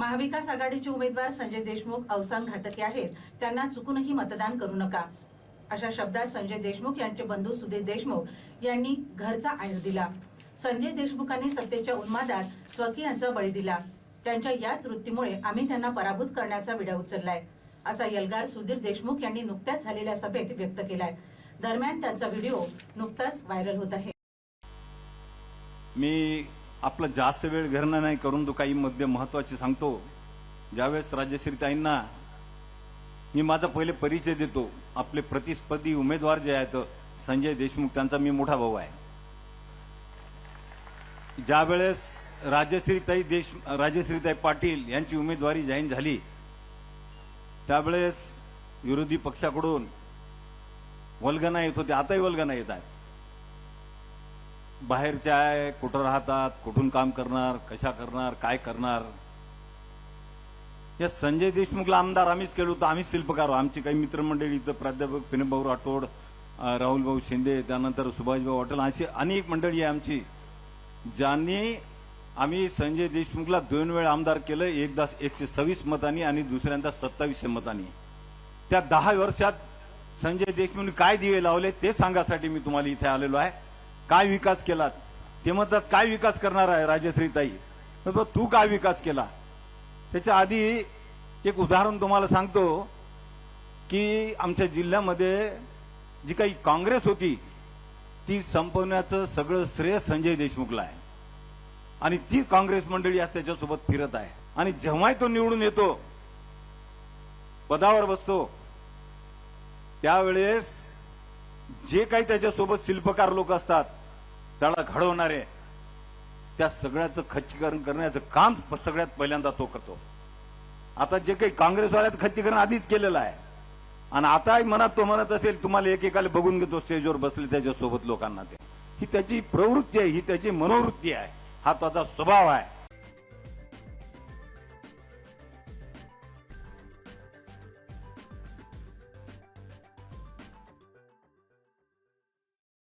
महाविकास आघाडीचे उमेदवार संजय देशमुख अवसान घातके आहेत. त्यांना चुकूनही मतदान करू नका. अशा शब्दात संजय देशमुख यांचे बंधू सुधीर देशमुख यांनी घरचा आयर दिला. संजय देशमुखांनी सत्तेच्या उन्मादात स्वकीयांचा बळी दिला. त्यांच्या याच वृत्तीमुळे आम्ही त्यांना पराभूत करण्याचा विडा उचललाय असा यलगार सुधीर देशमुख यांनी नुकत्याच झालेल्या सभेत व्यक्त केलाय. दरम्यान त्यांचा व्हिडिओ नुकताच व्हायरल होत आहे. मी आपलं जास्त वेळ घरणं नाही करून तो काही मुद्दे महत्त्वाचे सांगतो. ज्यावेळेस राजश्रीताईंना मी माझा पहिले परिचय देतो आपले प्रतिस्पर्धी उमेदवार जे आहेत संजय देशमुख त्यांचा मी मोठा भाऊ आहे. ज्यावेळेस राजश्रीताई देश राजश्रीताई पाटील यांची उमेदवारी जाहीर झाली त्यावेळेस विरोधी पक्षाकडून वल्गना येत होते. आताही वल्गना येत आहेत. बाहेरच्या आहे कुठं राहतात कुठून काम करणार कशा करणार काय करणार? या संजय देशमुखला आमदार आम्हीच केलो होतो आम्हीच शिल्पकार. आमची काही मित्रमंडळी इथं प्राध्यापक पिनभाऊ राठोड राहुलभाऊ शिंदे त्यानंतर सुभाषभाऊ हॉटेल अशी अनेक मंडळी आहे आमची ज्यांनी आम्ही संजय देशमुखला दोन वेळ आमदार केलं एकदा एकशे सव्वीस मतांनी आणि दुसऱ्यांदा सत्तावीसशे मतांनी. त्या दहा वर्षात संजय देशमुखने काय दिवे लावले ते सांगासाठी मी तुम्हाला इथे आलेलो आहे. काय विकास केला ते म्हणतात काय विकास करणार आहे राजश्रीताई तू काय विकास केला? त्याच्या आधी एक उदाहरण तुम्हाला सांगतो की आमच्या जिल्ह्यामध्ये जी काही काँग्रेस होती ती संपवण्याचं सगळं श्रेय संजय देशमुखला आहे. आणि ती काँग्रेस मंडळी आज त्याच्यासोबत फिरत आहे. आणि जेव्हाही तो निवडून येतो पदावर बसतो त्यावेळेस जे काही त्याच्यासोबत शिल्पकार लोक असतात त्याला घडवणारे त्या सगळ्याचं खच्चीकरण करण्याचं काम सगळ्यात पहिल्यांदा तो करतो. आता जे काही काँग्रेसवाल्याचं खच्चीकरण आधीच केलेलं आहे. आणि आताही मनात तो म्हणत असेल तुम्हाला एकेकाला बघून घेतो स्टेजवर बसले त्याच्यासोबत लोकांना ते. ही त्याची प्रवृत्ती आहे ही त्याची मनोवृत्ती आहे. हा त्याचा स्वभाव आहे.